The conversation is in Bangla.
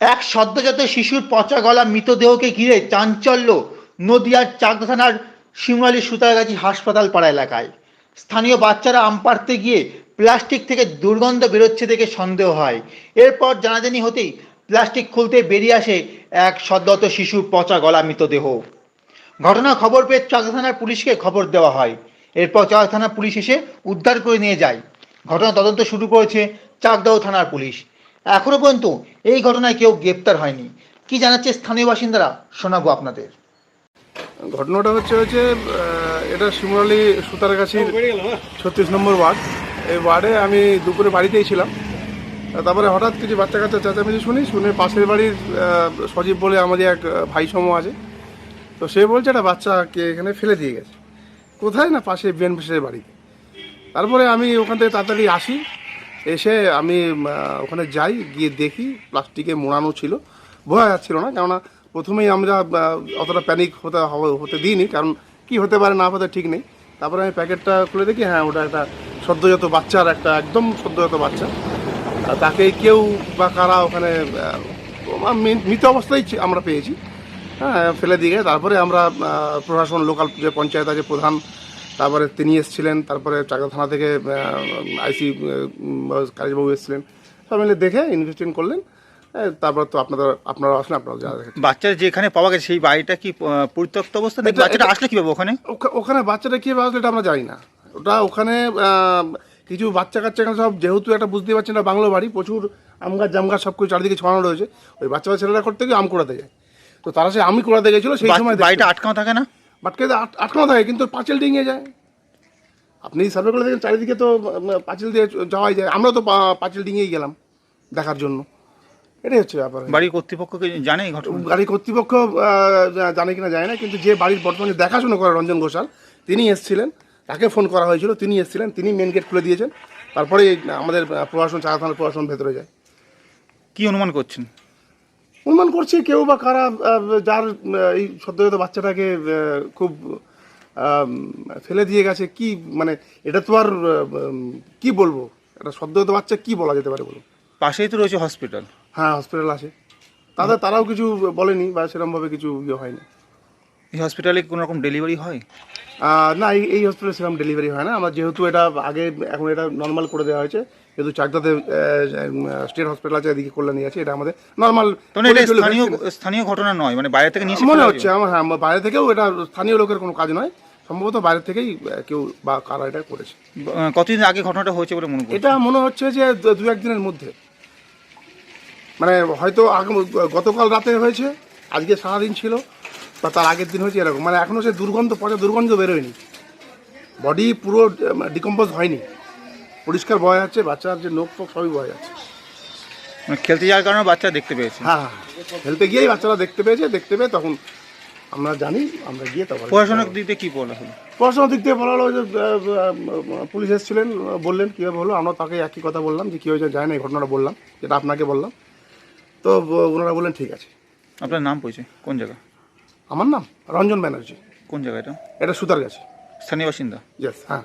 এক সদ্যজাত শিশুর পচা গলা মৃতদেহকে ঘিরে চাঞ্চল্য নদিয়ার চাকদা থানার শিমুরালী সুতারগাছি হাসপাতাল পাড়া এলাকায়। স্থানীয় বাচ্চারা আম পাড়তে গিয়ে প্লাস্টিক থেকে দুর্গন্ধ বেরোচ্ছে দেখে সন্দেহ হয়। এরপর জানাজানি হতেই প্লাস্টিক খুলতে বেরিয়ে আসে এক সদ্যজাত শিশুর পচা গলা মৃতদেহ ঘটনা খবর পেয়ে চাকদা থানার পুলিশকে খবর দেওয়া হয়। এরপর চাকদা থানার পুলিশ এসে উদ্ধার করে নিয়ে যায়। ঘটনা তদন্ত শুরু করেছে চাকদাহ থানার পুলিশ। এখনও পর্যন্ত এই ঘটনায় কেউ গ্রেপ্তার হয়নি। কি জানাচ্ছে স্থানীয় বাসিন্দারা? শোনাবো আপনাদের। ঘটনাটা হচ্ছে হচ্ছে এটা শিমুরালি সুতারগাছির ছত্রিশ নম্বর ওয়ার্ড। এই ওয়ার্ডে আমি দুপুরে বাড়িতেই ছিলাম। তারপরে হঠাৎ কিছু বাচ্চা কাচ্চা চেঁচামেচি শুনি, শুনে পাশের বাড়ির সজীব বলে আমাদের এক ভাই সম আছে। তো সে বলছে, একটা বাচ্চাকে এখানে ফেলে দিয়ে গেছে। কোথায় না পাশে বিএনপিসের বাড়িতে? তারপরে আমি ওখান থেকে তাড়াতাড়ি আসি। এসে আমি ওখানে যাই, গিয়ে দেখি, প্লাস্টিকে মোড়ানো ছিল। বোঝা যাচ্ছিল না, কেননা প্রথমেই আমরা অতটা প্যানিক হতে হতে দিইনি, কারণ কি হতে পারে না হতে ঠিক নেই। তারপরে আমি প্যাকেটটা খুলে দেখি হ্যাঁ ওটা একটা সদ্যজাত বাচ্চার একটা, একদম সদ্যজাত বাচ্চা। তাকে কেউ বা কারা ওখানে মৃত অবস্থায় আমরা পেয়েছি। হ্যাঁ ফেলে দিয়ে তারপরে আমরা প্রশাসন লোকাল যে পঞ্চায়েত আছে, প্রধান তারপরে তিনি এসেছিলেন তারপরে চাকদা থানা থেকে আইসি কালীবাবু এসেছিলেন। সব মিলে দেখে ইনভেস্টিগেশন করলেন। তারপর তো আপনাদের আপনারা আসলেন আপনারা যা বাচ্চার যেখানে পাওয়া গেছে সেই বাড়িটা কি পরিত্যক্ত অবস্থা বাচ্চাটা আসলে কীভাবে ওখানে? ওখা- ওখানে বাচ্চাটা কীভাবে আসলে এটা আমরা জানি না। ওটা ওখানে কিছু বাচ্চা কাচ্চা এখানে সব যেহেতু একটা বুঝতে পারছেন না বাংলো বাড়ি প্রচুর আম গাছ জাম গাছ সব কিছু চারিদিকে ছড়ানো রয়েছে। ওই বাচ্চা ছেলেরা করতে গিয়ে আম কুড়াতে যায়। তো তারা সে আমি কুড়াতে গেছিল সেই সময় বাড়িটা আটকানো থাকে না? বাটকে আট- আটকানো থাকে কিন্তু পাঁচিল ডিঙিয়ে যায়। আপনি সার্ভে করে দেখেন চারিদিকে তো পাঁচিল দিয়ে যাওয়াই যায়। আমরা তো পাঁচিল ডিঙিয়েই গেলাম দেখার জন্য। এটাই হচ্ছে ব্যাপার। বাড়ির কর্তৃপক্ষকে জানে গাড়ি কর্তৃপক্ষ জানে কিনা যায় না কিন্তু যে বাড়ির বর্তমানে দেখাশোনা করে রঞ্জন ঘোষাল তিনি এসেছিলেন। তাকে ফোন করা হয়েছিল তিনি এসেছিলেন তিনি মেন গেট খুলে দিয়েছেন। তারপরে আমাদের প্রশাসন চাকা থানার প্রশাসন ভেতরে যায়। কি অনুমান করছেন? অনুমান করছি কেউ বা কারা যার এই সদ্যজাত বাচ্চাটাকে খুব ফেলে দিয়ে গেছে কি মানে এটা তো আর কি বলব? এটা সদ্যজাত বাচ্চা কি বলা যেতে পারে বলুন? পাশেই তো রয়েছে হসপিটাল হ্যাঁ হসপিটাল আছে। তাদের তারাও কিছু বলেনি বা সেরকমভাবে কিছু ইয়ে হয়নি। এই হসপিটালে কোনো রকম ডেলিভারি হয়? না এই এই হসপিটালে সেরকম ডেলিভারি হয় না। আমার যেহেতু এটা আগে এখন এটা নর্মাল করে দেওয়া হয়েছে যেহেতু চাকদাতে স্টেট হসপিটাল আছে এদিকে কল্যাণী আছে এটা আমাদের নর্মাল মানে এটা স্থানীয় স্থানীয় ঘটনা নয় মানে বাইরে থেকে নিয়ে মনে হচ্ছে আমার হ্যাঁ বাইরে থেকেও এটা স্থানীয় লোকের কোনো কাজ নয়। সম্ভবত বাইরে থেকেই কেউ বা কারা এটা করেছে। কতদিন আগে ঘটনাটা হয়েছে বলে মনে এটা মনে হচ্ছে যে দু- একদিনের মধ্যে। মানে হয়তো গতকাল রাতে হয়েছে আজকে সারাদিন ছিল। বা তার আগের দিন হয়েছে এরকম। মানে এখনও সে দুর্গন্ধ পচা দুর্গন্ধ বেরোয়নি। বডি পুরো ডিকম্পোজ হয়নি। পরিষ্কার বয় যাচ্ছে বাচ্চার যে নোখ ফোক সবই বয় যাচ্ছে। মানে খেলতে যাওয়ার কারণে বাচ্চা দেখতে পেয়েছে। হ্যাঁ হ্যাঁ খেলতে গিয়েই বাচ্চারা দেখতে পেয়েছে দেখতে পেয়ে তখন আমরা জানি আমরা গিয়ে তখন পড়াশোনার দিক দিয়ে কী বলা হলো পড়াশোনার দিক থেকে বলা হলো যে পুলিশ এসেছিলেন বললেন কীভাবে হলো আমরা তাকে একই কথা বললাম যে কী হয়েছে যায় না এই ঘটনাটা বললাম যেটা আপনাকে বললাম। তো ওনারা বললেন ঠিক আছে। আপনার নাম পরিচয় কোন জায়গা? আমার নাম রঞ্জন ব্যানার্জি। কোন জায়গায় এটা? এটা সুতার গেছে স্থানীয় বাসিন্দা? ইয়েস হ্যাঁ।